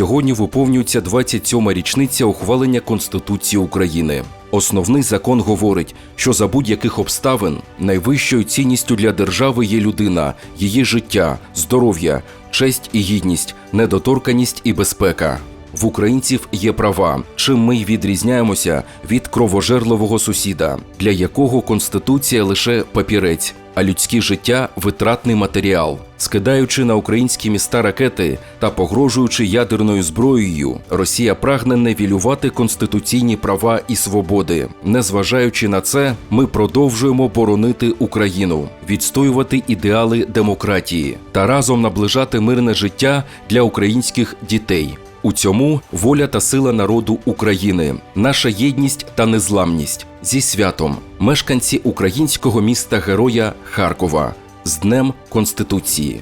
Сьогодні виповнюється 27-ма річниця ухвалення Конституції України. Основний закон говорить, що за будь-яких обставин найвищою цінністю для держави є людина, її життя, здоров'я, честь і гідність, недоторканість і безпека. В українців є права, чим ми й відрізняємося від кровожерливого сусіда, для якого конституція лише папірець, а людське життя витратний матеріал. Скидаючи на українські міста ракети та погрожуючи ядерною зброєю, Росія прагне невілювати конституційні права і свободи. Незважаючи на це, ми продовжуємо боронити Україну, відстоювати ідеали демократії та разом наближати мирне життя для українських дітей. У цьому воля та сила народу України, наша єдність та незламність зі святом, мешканці українського міста героя Харкова з Днем Конституції.